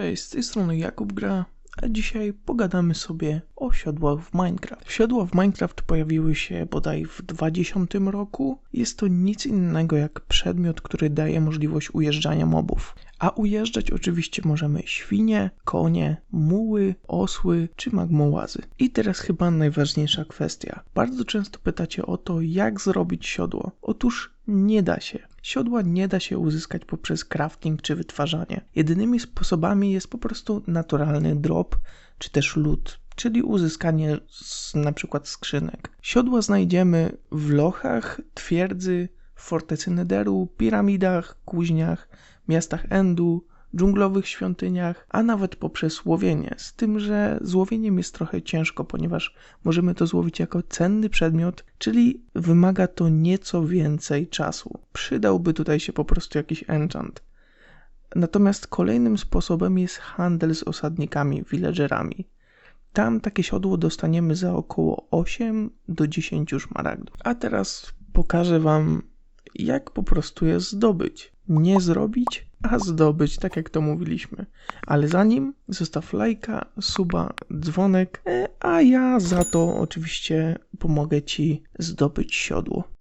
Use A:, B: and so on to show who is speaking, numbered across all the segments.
A: Cześć, z tej strony Jakub Gra, a dzisiaj pogadamy sobie o siodłach w Minecraft. Siodła w Minecraft pojawiły się bodaj w 20 roku. Jest to nic innego jak przedmiot, który daje możliwość ujeżdżania mobów. A ujeżdżać oczywiście możemy świnie, konie, muły, osły czy magmołazy. I teraz chyba najważniejsza kwestia. Bardzo często pytacie o to, jak zrobić siodło. Otóż nie da się. Siodła nie da się uzyskać poprzez crafting czy wytwarzanie. Jedynymi sposobami jest po prostu naturalny drop czy też loot, czyli uzyskanie z, na przykład skrzynek. Siodła znajdziemy w lochach, twierdzy, fortecy Nederu, piramidach, kuźniach, miastach Endu, dżunglowych świątyniach, a nawet poprzez łowienie. Z tym, że z łowieniem jest trochę ciężko, ponieważ możemy to złowić jako cenny przedmiot, czyli wymaga to nieco więcej czasu. Przydałby tutaj się po prostu jakiś enchant. Natomiast kolejnym sposobem jest handel z osadnikami, villagerami. Tam takie siodło dostaniemy za około 8 do 10 szmaragdów. A teraz pokażę Wam, jak po prostu je zdobyć. Nie zrobić, a zdobyć, tak jak to mówiliśmy. Ale zanim zostaw lajka, suba, dzwonek, e, a ja za to oczywiście pomogę Ci zdobyć siodło.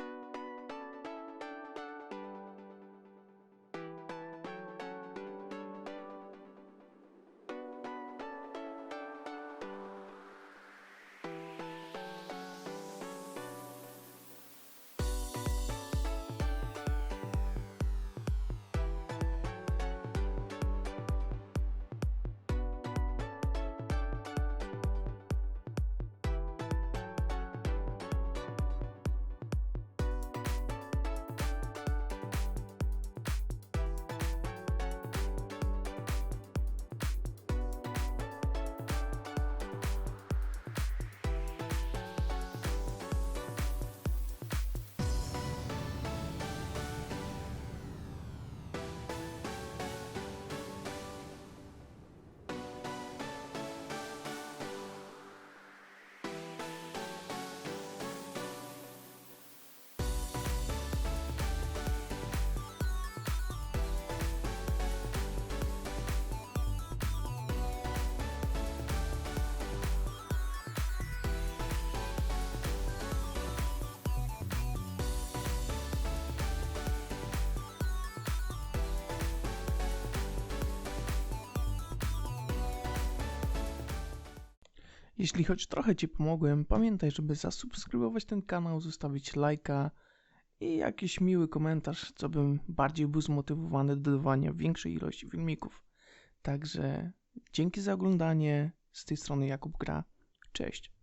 A: Jeśli choć trochę Ci pomogłem, pamiętaj, żeby zasubskrybować ten kanał, zostawić lajka i jakiś miły komentarz, co bym bardziej był zmotywowany do dodawania większej ilości filmików. Także dzięki za oglądanie. Z tej strony Jakub Gra. Cześć.